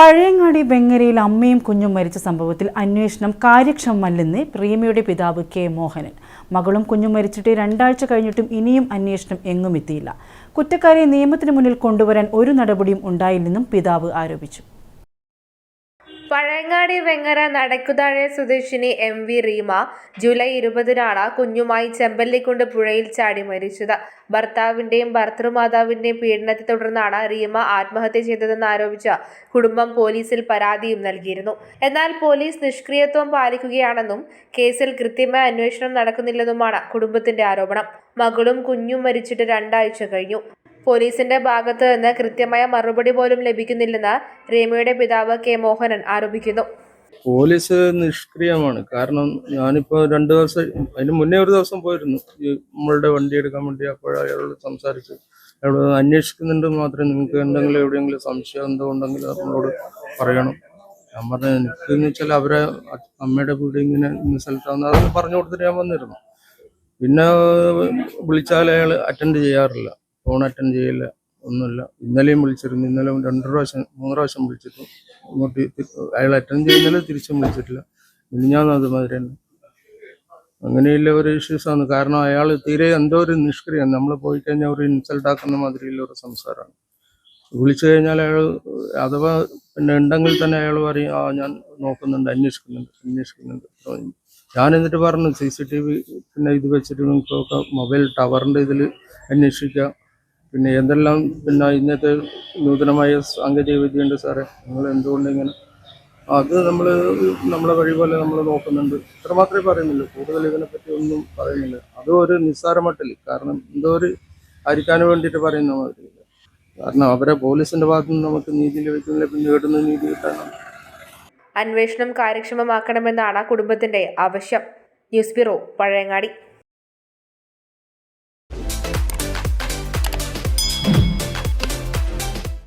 പഴയങ്ങാടി വെങ്ങരയിൽ അമ്മയും കുഞ്ഞും മരിച്ച സംഭവത്തിൽ അന്വേഷണം കാര്യക്ഷമമല്ലെന്ന് പ്രിയമിയുടെ പിതാവ് കെ മോഹനൻ. മകളും കുഞ്ഞും മരിച്ചിട്ട് രണ്ടാഴ്ച കഴിഞ്ഞിട്ടും ഇനിയും അന്വേഷണം എങ്ങും എത്തിയില്ല. കുറ്റക്കാരെ നിയമത്തിന് മുന്നിൽ കൊണ്ടുവരാൻ ഒരു നടപടിയും ഉണ്ടായില്ലെന്നും പിതാവ് ആരോപിച്ചു. പഴയങ്ങാടി വെങ്ങര നടക്കുതാഴെ സ്വദേശിനി എം വി റീമ ജൂലൈ ഇരുപതിനാണ് കുഞ്ഞുമായി ചെമ്പല്ലിക്കൊണ്ട് പുഴയിൽ ചാടി മരിച്ചത്. ഭർത്താവിന്റെയും ഭർത്തൃമാതാവിന്റെയും പീഡനത്തെ തുടർന്നാണ് റീമ ആത്മഹത്യ ചെയ്തതെന്ന് ആരോപിച്ച കുടുംബം പോലീസിൽ പരാതിയും നൽകിയിരുന്നു. എന്നാൽ പോലീസ് നിഷ്ക്രിയത്വം പാലിക്കുകയാണെന്നും കേസിൽ കൃത്യമായ അന്വേഷണം നടക്കുന്നില്ലെന്നുമാണ് കുടുംബത്തിന്റെ ആരോപണം. മകളും കുഞ്ഞും മരിച്ചിട്ട് രണ്ടാഴ്ച കഴിഞ്ഞു. പോലീസിന്റെ ഭാഗത്തു നിന്ന് കൃത്യമായ മറുപടി പോലും ലഭിക്കുന്നില്ലെന്ന് രേമയുടെ പിതാവ് കെ മോഹനൻ ആരോപിക്കുന്നു. പോലീസ് നിഷ്ക്രിയമാണ്. കാരണം ഞാനിപ്പോ രണ്ടു ദിവസം അതിന് മുന്നേ ഒരു ദിവസം പോയിരുന്നു. ഈ നമ്മളുടെ വണ്ടി എടുക്കാൻ വേണ്ടി അപ്പോൾ അയാളോട് സംസാരിച്ചു അയാളോട് അന്വേഷിക്കുന്നുണ്ട് മാത്രമേ നിങ്ങൾക്ക് എന്തെങ്കിലും എവിടെയെങ്കിലും സംശയം എന്തോ ഉണ്ടെങ്കിൽ നമ്മളോട് പറയണം. ഞാൻ പറഞ്ഞു എനിക്കെന്ന് വെച്ചാൽ അവരെ അമ്മയുടെ വീട് ഇങ്ങനെ ഇന്ന സ്ഥലത്താന്ന് അതൊന്ന് പറഞ്ഞു കൊടുത്തിട്ട് ഞാൻ വന്നിരുന്നു. പിന്നെ വിളിച്ചാൽ അയാൾ അറ്റൻഡ് ചെയ്യാറില്ല. ഫോൺ അറ്റൻഡ് ചെയ്യില്ല ഒന്നുമില്ല. ഇന്നലെയും വിളിച്ചിരുന്നു. ഇന്നലെ രണ്ട് പ്രാവശ്യം മൂന്ന് പ്രാവശ്യം വിളിച്ചിട്ടു ഇങ്ങോട്ട് അയാൾ അറ്റൻഡ് ചെയ്യുന്നില്ല തിരിച്ചും വിളിച്ചിട്ടില്ല. മിനിഞ്ഞാന്ന് അതുമാതിരി തന്നെ. അങ്ങനെയുള്ള ഒരു ഇഷ്യൂസ് ആണ്. കാരണം അയാൾ തീരെ എന്തോ ഒരു നിഷ്ക്രിയാണ് നമ്മൾ പോയി കഴിഞ്ഞാൽ ഒരു ഇൻസൾട്ട് ആക്കുന്ന മാതിരിയുള്ള ഒരു സംസാരമാണ്. വിളിച്ചു കഴിഞ്ഞാൽ അയാൾ അഥവാ പിന്നെ ഉണ്ടെങ്കിൽ തന്നെ അയാൾ പറയും ആ ഞാൻ നോക്കുന്നുണ്ട് അന്വേഷിക്കുന്നുണ്ട് അന്വേഷിക്കുന്നുണ്ട്. ഞാൻ എന്നിട്ട് പറഞ്ഞു സി സി ടി വി പിന്നെ ഇത് വെച്ചിട്ട് നിങ്ങൾക്കൊക്കെ മൊബൈൽ ടവറിന്റെ ഇതിൽ അന്വേഷിക്കാം. പിന്നെ എന്തെല്ലാം പിന്നെ ഇന്നത്തെ നൂതനമായ സാങ്കേതിക വിദ്യയുണ്ട് സാറേ? നിങ്ങൾ എന്തുകൊണ്ട് ഇങ്ങനെ അത് നമ്മൾ നമ്മളെ വഴി പോലെ നമ്മൾ നോക്കുന്നുണ്ട്. ഇത്ര മാത്രമേ പറയുന്നുള്ളൂ. കൂടുതൽ ഇതിനെപ്പറ്റി ഒന്നും പറയുന്നില്ല. അതും ഒരു നിസ്സാരമട്ടിൽ കാരണം എന്തോ ഒരു ഹരിക്കാൻ വേണ്ടിയിട്ട് പറയുന്ന മാതിരി കാരണം അവരെ പോലീസിന്റെ ഭാഗത്തു നിന്ന് നമുക്ക് നീതി ലഭിക്കുന്നില്ല. പിന്നെ കേട്ടുന്ന നീതി കിട്ടാനാണ്. അന്വേഷണം കാര്യക്ഷമമാക്കണമെന്നാണ് കുടുംബത്തിന്റെ ആവശ്യം. News bureau Pazhayangadi.